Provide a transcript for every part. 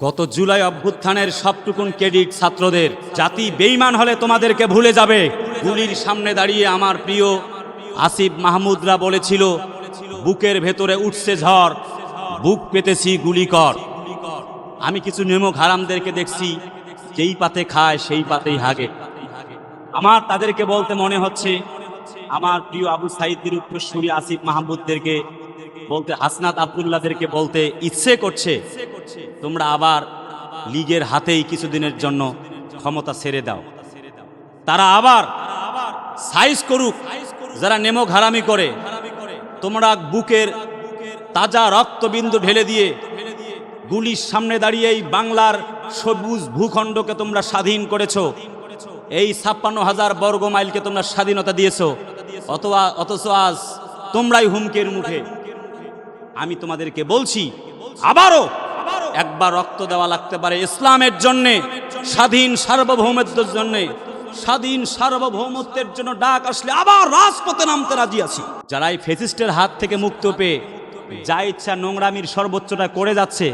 গত জুলাই অভ্যুত্থানের সবটুকুন ক্রেডিট ছাত্রদের। জাতি বেইমান হলে তোমাদেরকে ভুলে যাবে। গুলির সামনে দাঁড়িয়ে আমার প্রিয় আসিফ মাহমুদরা বলেছিল, বুকের ভেতরে উঠছে ঝড়, বুক পেতেছি গুলি কর আমি কিছু নেমক হারামদেরকে দেখছি, যেই পাতে খায় সেই পাতেই হাগে। আমার তাদেরকে বলতে মনে হচ্ছে, আমার প্রিয় আবু সাইদের উত্তরসূরি আসিফ মাহমুদদেরকে বলতে, হাসনাত আবদুল্লাদেরকে বলতে ইচ্ছে করছে তোমরা আবার লীগের হাতেই কিছুদিনের জন্য ক্ষমতা ছেড়ে দাও। তারা আবার সাইজ করুক। যারা নেমো ঘারামি করে, তোমরা বুকের তাজা রক্তবিন্দু ঢেলে দিয়ে গুলির সামনে দাঁড়িয়ে এই বাংলার সবুজ ভূখণ্ডকে তোমরা স্বাধীন করেছ। এই ছাপ্পান্ন হাজার বর্গ মাইলকে তোমরা স্বাধীনতা দিয়েছ। অথবা অথচ আজ তোমরাই হুমকের মুখে। আমি তোমাদেরকে বলছি, আবারও একবার রক্ত দেওয়া লাগতে পারে ইসলামের জন্যে, স্বাধীন সার্বভৌমত্বের জন্যে, স্বাধীন সার্বভৌমত্বের জন্য ডাক আসলে আবার রাজপথে নামতে রাজি আছি। যারা এই ফেসিস্টের হাত থেকে মুক্ত পেয়ে যা ইচ্ছা নোংরামির সর্বোচ্চটা করে যাচ্ছে,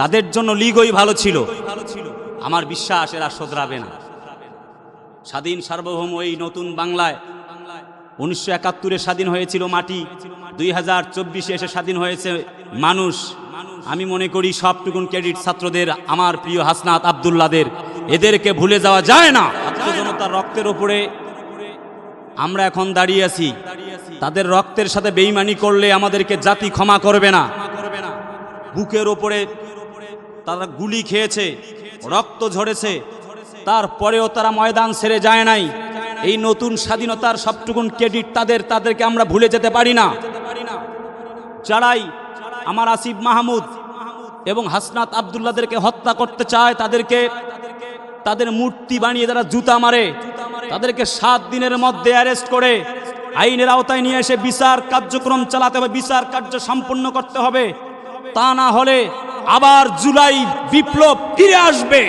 তাদের জন্য লিগই ভালো ছিল। আমার বিশ্বাস এরা শোধরাবে না। স্বাধীন সার্বভৌম এই নতুন বাংলায় উনিশশো একাত্তরে স্বাধীন হয়েছিল মাটি, দুই হাজার চব্বিশে এসে স্বাধীন হয়েছে মানুষ। আমি মনে করি সবটুকুন ক্রেডিট ছাত্রদের, আমার প্রিয় হাসনাত আবদুল্লাদের। এদেরকে ভুলে যাওয়া যায় না। ছাত্র জনতার রক্তের ওপরে আমরা এখন দাঁড়িয়ে আছি। তাদের রক্তের সাথে বেইমানি করলে আমাদেরকে জাতি ক্ষমা করবে না। বুকের ওপরে তারা গুলি খেয়েছে, রক্ত ঝরেছে। তারপরেও তারা ময়দান ছেড়ে যায় নাই। এই নতুন স্বাধীনতার সবটুকুন ক্রেডিট তাদের, তাদেরকে আমরা ভুলে যেতে পারি না। যারাই আমার আসিফ মাহমুদ এবং হাসনাত আবদুল্লাদেরকে হত্যা করতে চায়, তাদেরকে তাদের মূর্তি বানিয়ে তারা জুতা মারে, তাদেরকে সাত দিনের মধ্যে অ্যারেস্ট করে, আইনের আওতায় নিয়ে এসে বিচার কার্যক্রম চালাতে হবে, বিচার কার্য সম্পন্ন করতে হবে। তা না হলে আবার জুলাই বিপ্লব ফিরে আসবে।